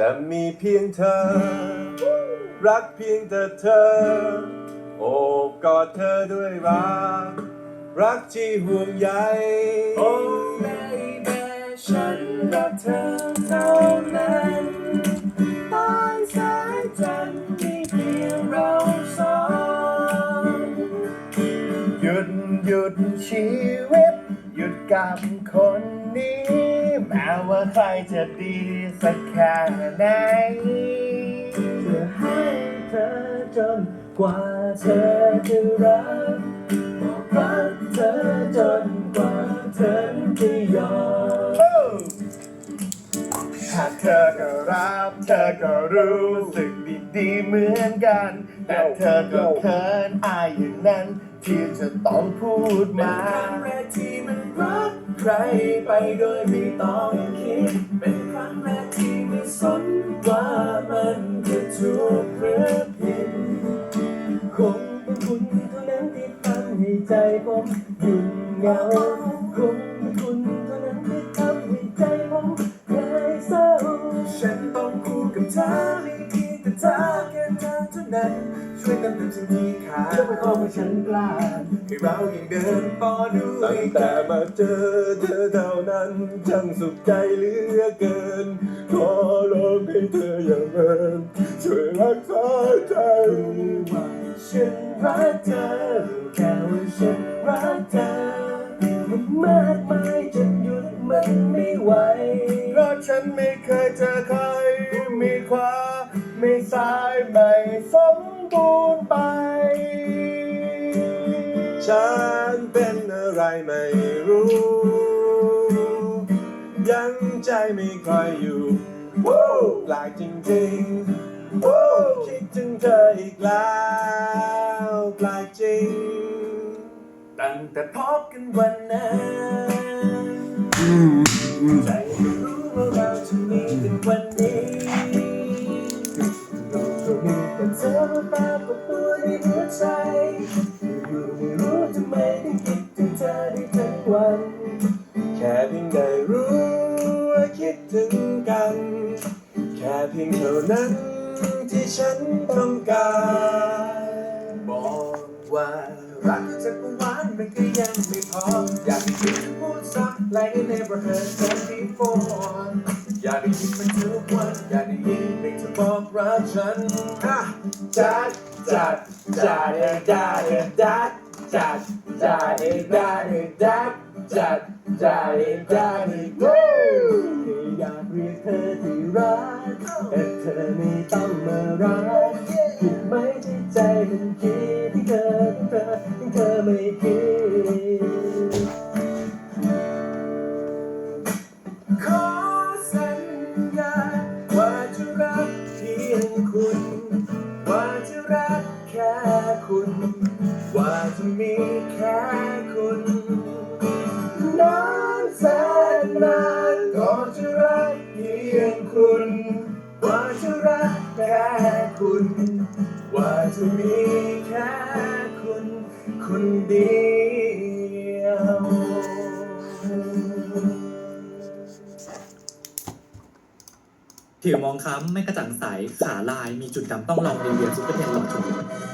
จะมีเพียงเธอ รักเพียงแต่เธอ โอบกอดเธอด้วยรัก รักที่ห่วงใยโอ้ baby ฉันรักเธอเท่านั้นใต้สายจันทร์มีเพียงเราสองหยุดหยุดชีวิต หยุดกับคนนี้ แม้ว่าใครจะดีสักแค่ไหนเพื่อให้เธอจนกว่าเธอจะรักบอกรักเธอจนกว่าเธอจะยอมหากเธอก็รับเธอก็รู้สึกดีๆเหมือนกัน แต่เธอก็เขินอายอย่างนั้น ที่จะต้องพูดเป็นมาครั้งแรกที่มันรัก รไปโดยไม่ต้องคิด เป็นครั้งแรกที่ไม่สนว่ามันจะถูกหรือผิดคงเป็นคุณเท่านั้นที่ทำให้ใจผมหยุ่นเหงาคงเป็นคุณเท่านั้นที่ทำให้ใจผมคลายเศร้าฉันต้องคู่กับเธอไม่เพีแต่เธอแค่เธอเท่านั้น ช่วยเติมเต็มสิ่งที่ขาดไม่ต้องให้ฉันกล้าให้เรายังเดินต่อด้วตั้งแต่มาเจอเธอเท่านั้นช่างสุขใจเหลือเกิน ขอร้องให้เธออย่าเมินช่วยรักษาใจว่าฉันรักเธอแค่ว่าฉันรักเธอมันมากมายจนหยุดมันไม่ไหวเพราะฉันไม่เคยเจอใครมีความไม่สายไม่สม ฉันเป็นอะไรไม่รู้ ยังใจไม่ค่อยอยู่วู้หลายจริงๆวู้คิดถึงเธออีกแล้วแปลกจริง ตั้งแต่พบกันวันนั้นใจไม่รู้ว่าเราจะมีกันวันนี้เราจะมีแต่เธอมาป เพียงเท่านั้นที่ฉันต้องการบอกว่ารักจากเมื่อวานมันก็ยังไม่พอ อยากให้คิดพูดซ้ำ like I never heard that before อยากได้ยินมันทุกวัน อยากได้ยินเพลงเธอบอกรักฉันอะจัดจัดจัดจัดจัดจัดจัดจัดจัดจัดจัดจัด แต่เธอไม่ต้องมารักผิดไหมที่ใจมันคิดที่เธอเธอที่เธอไม่คิดขอสัญญาว่าจะรักเพียงคุณ ว่าจะรักแค่คุณ ว่าจะมีแค่คุณนานแสนนานก็จะรักเพียงคุณ ว่าจะรักแค่คุณ ว่าจะมีแค่คุณคนเดียว ผิวมองคล้ำไม่กระจ่างใส ขาลาย มีจุดดำต้องลองเรียนซุปเปอร์เทนหลอดชมพู